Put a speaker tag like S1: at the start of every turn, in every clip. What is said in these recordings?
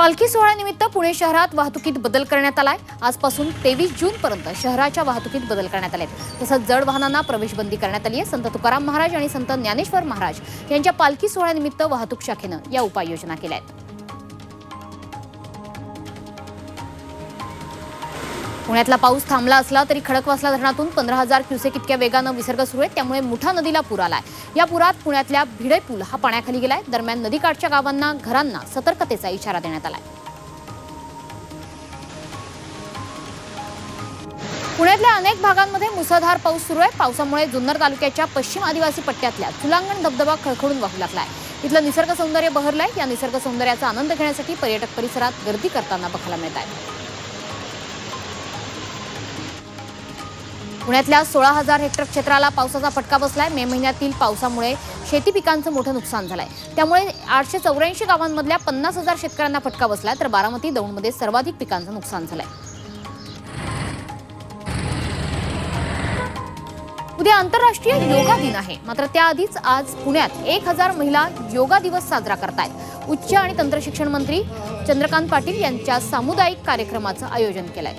S1: पालखी सोहळ्यानिमित्त पुणे शहरात वाहतुकीत बदल करण्यात आलाय. आजपासून तेवीस जून पर्यंत शहराच्या वाहतुकीत बदल करण्यात आले तसंच जड वाहनांना प्रवेशबंदी करण्यात आली आहे. संत तुकाराम महाराज आणि संत ज्ञानेश्वर महाराज यांच्या पालखी सोहळ्यानिमित्त वाहतूक शाखेनं या उपाययोजना केल्या आहेत. पुण्यातला पाऊस थांबला असला तरी खडकवासला धरणातून पंधरा हजार क्युसेक इतक्या वेगानं विसर्ग सुरू आहे त्यामुळे मुठा नदीला पूर आलाय. या पुरात पुण्यातल्या भिडे पूल हा पाण्याखाली गेलाय. दरम्यान नदीकाठच्या गावांना घरांना सतर्कतेचा इशारा देण्यात आलाय. पुण्यातल्या अनेक भागांमध्ये मुसळधार पाऊस सुरू आहे. पावसामुळे जुन्नर तालुक्याच्या पश्चिम आदिवासी पट्ट्यातल्या चुलांगण धबधबा खळखळून वाहू लागलाय. इथलं निसर्ग सौंदर्य बहरलंय. या निसर्ग सौंदर्याचा आनंद घेण्यासाठी पर्यटक परिसरात गर्दी करताना बघायला मिळत आहे पुण्यातल्या सोळा हजार हेक्टर क्षेत्राला पावसाचा फटका बसलाय. मे महिन्यातील पावसामुळे शेती पिकांचं मोठं नुकसान झालंय. त्यामुळे आठशे चौऱ्याऐंशी गावांमधल्या पन्नास हजार शेतकऱ्यांना फटका बसलाय तर बारामती दौंडमध्ये सर्वाधिक पिकांचं नुकसान झालंय. उद्या आंतरराष्ट्रीय योगा दिन आहे. मात्र त्याआधीच आज पुण्यात एक हजार महिला योगा दिवस साजरा करतायत. उच्च आणि तंत्रशिक्षण मंत्री चंद्रकांत पाटील यांच्या सामुदायिक कार्यक्रमाचं आयोजन केलंय.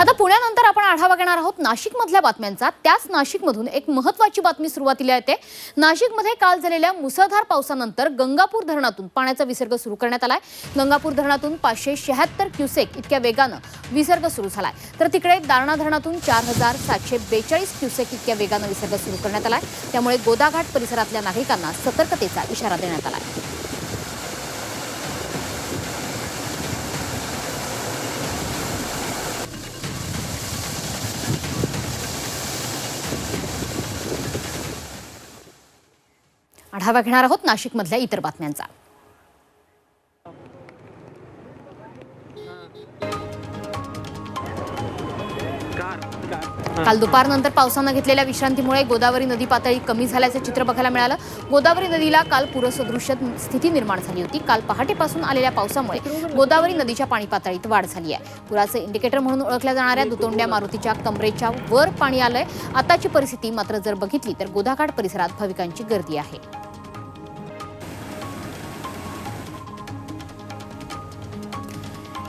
S1: आता पुण्यानंतर आपण आढावा घेणार आहोत नाशिक मधल्या बातम्यांचा. त्याच नाशिकमधून एक महत्वाची बातमी सुरुवातीला येते. नाशिकमध्ये काल झालेल्या मुसळधार पावसानंतर गंगापूर धरणातून पाण्याचा विसर्ग सुरू करण्यात आलाय. गंगापूर धरणातून पाचशे शहात्तर क्युसेक इतक्या वेगानं विसर्ग सुरू झालाय. तर तिकडे दारणा धरणातून चार हजार सातशे बेचाळीस क्युसेक इतक्या वेगानं विसर्ग सुरू करण्यात आलाय. त्यामुळे गोदाघाट परिसरातल्या नागरिकांना सतर्कतेचा इशारा देण्यात आलाय. आढावा घेणार आहोत नाशिकमधल्या इतर बातम्यांचा. काल दुपारनंतर पावसानं घेतलेल्या विश्रांतीमुळे गोदावरी नदी पातळी कमी झाल्याचं चित्र बघायला मिळालं. गोदावरी नदीला काल पूरसदृश्य स्थिती निर्माण झाली होती. काल पहाटेपासून आलेल्या पावसामुळे गोदावरी नदीच्या पाणी पातळीत वाढ झाली आहे. पुराचं इंडिकेटर म्हणून ओळखल्या जाणाऱ्या दुतोंड्या मारुतीच्या कमरेच्या वर पाणी आलंय. आताची परिस्थिती मात्र जर बघितली तर गोदाघाट परिसरात भाविकांची गर्दी आहे.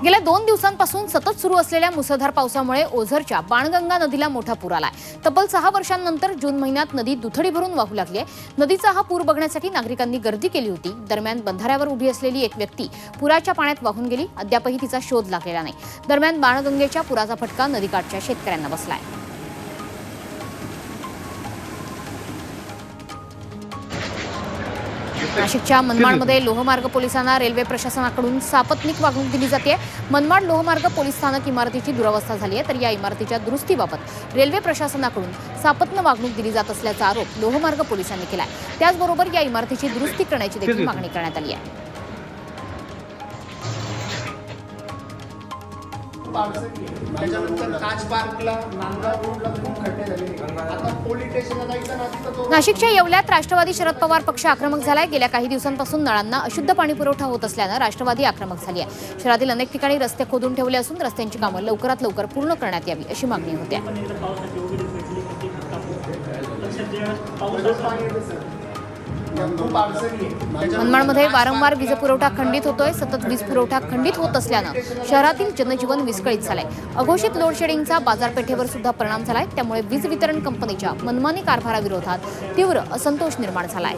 S1: गेल्या दोन दिवसांपासून सतत सुरू असलेल्या मुसळधार पावसामुळे ओझरच्या बाणगंगा नदीला मोठा पूर आलाय. तब्बल सहा वर्षांनंतर जून महिन्यात नदी दुथडी भरून वाहू लागली आहे. नदीचा हा पूर बघण्यासाठी नागरिकांनी गर्दी केली होती. दरम्यान बंधाऱ्यावर उभी असलेली एक व्यक्ती पुराच्या पाण्यात वाहून गेली. अद्यापही तिचा शोध लागलेला नाही. दरम्यान बाणगंगेच्या पुराचा फटका नदीकाठच्या शेतकऱ्यांना बसलाय. नाशिकच्या मनमाडमध्ये लोहमार्ग पोलिसांना रेल्वे प्रशासनाकडून सापत्निक वागणूक दिली जाते मनमाड लोहमार्ग पोलीस स्थानक इमारतीची दुरवस्था झाली आहे तर या इमारतीच्या दुरुस्तीबाबत रेल्वे प्रशासनाकडून सापत्न वागणूक दिली जात असल्याचा आरोप लोहमार्ग पोलिसांनी केला आहे त्याचबरोबर या इमारतीची दुरुस्ती करण्याची देखील मागणी करण्यात आली आहे.
S2: त्याच्यानंतर काच पार्कला नांदगाव रोडला खूप खड्डे झाले. आता पोलीस स्टेशनला जायचं ना तिथं तो
S1: नाशिकच्या येवल्यात राष्ट्रवादी शरद पवार पक्ष आक्रमक झालाय. गेल्या काही दिवसांपासून नळांना अशुद्ध पाणी पुरवठा होत असल्यानं राष्ट्रवादी आक्रमक झाली आहे. शहरातील अनेक ठिकाणी रस्ते खोदून ठेवले असून रस्त्यांची कामं लवकरात लवकर पूर्ण करण्यात यावी अशी मागणी होती. मनमाडमध्ये वारंवार वीज पुरवठा खंडित होतोय सतत वीज पुरवठा खंडित होत असल्यानं शहरातील जनजीवन विस्कळीत झालंय. अघोषित लोडशेडिंगचा बाजारपेठेवर सुद्धा परिणाम झालाय त्यामुळे वीज वितरण कंपनीच्या मनमानी कारभाराविरोधात तीव्र असंतोष निर्माण झालाय.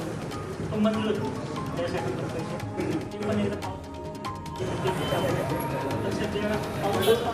S3: आहे